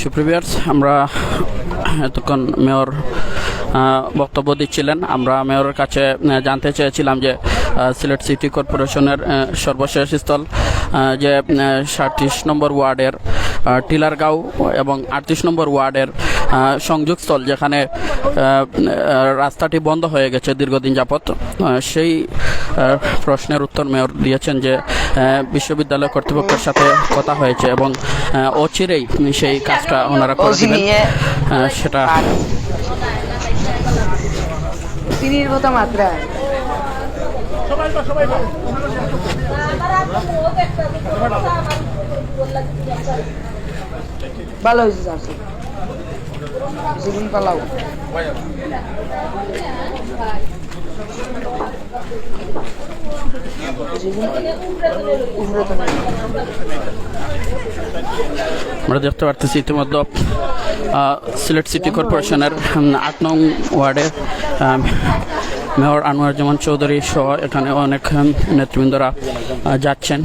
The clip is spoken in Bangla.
সুপ্রিভিয়ার্স আমরা এতক্ষণ মেয়র বক্তব্য দিচ্ছিলেন। আমরা মেয়রের কাছে জানতে চেয়েছিলাম যে সিলেট সিটি কর্পোরেশনের সর্বশেষ স্থল যে সাতত্রিশ নম্বর ওয়ার্ডের টিলারগাঁও এবং আটত্রিশ নম্বর ওয়ার্ডের সংযোগস্থল যেখানে রাস্তাটি বন্ধ হয়ে গেছে দীর্ঘদিন যাবৎ। সেই প্রশ্নের উত্তর মেয়র দিয়েছেন যে বিশ্ববিদ্যালয় কর্তৃপক্ষের সাথে কথা হয়েছে এবং অচিরেই সেই কাজটা ওনারা করে দিবেন। সেটা মাত্রা। ভালো হয়েছে স্যার। জীবন পালাও আমরা দেখতে পারতেছি ইতিমধ্যে সিলেট সিটি কর্পোরেশনের আট নং ওয়ার্ডে মেয়র আনোয়ার জামান চৌধুরী সহ এখানে অনেক নেতৃবৃন্দরা যাচ্ছেন।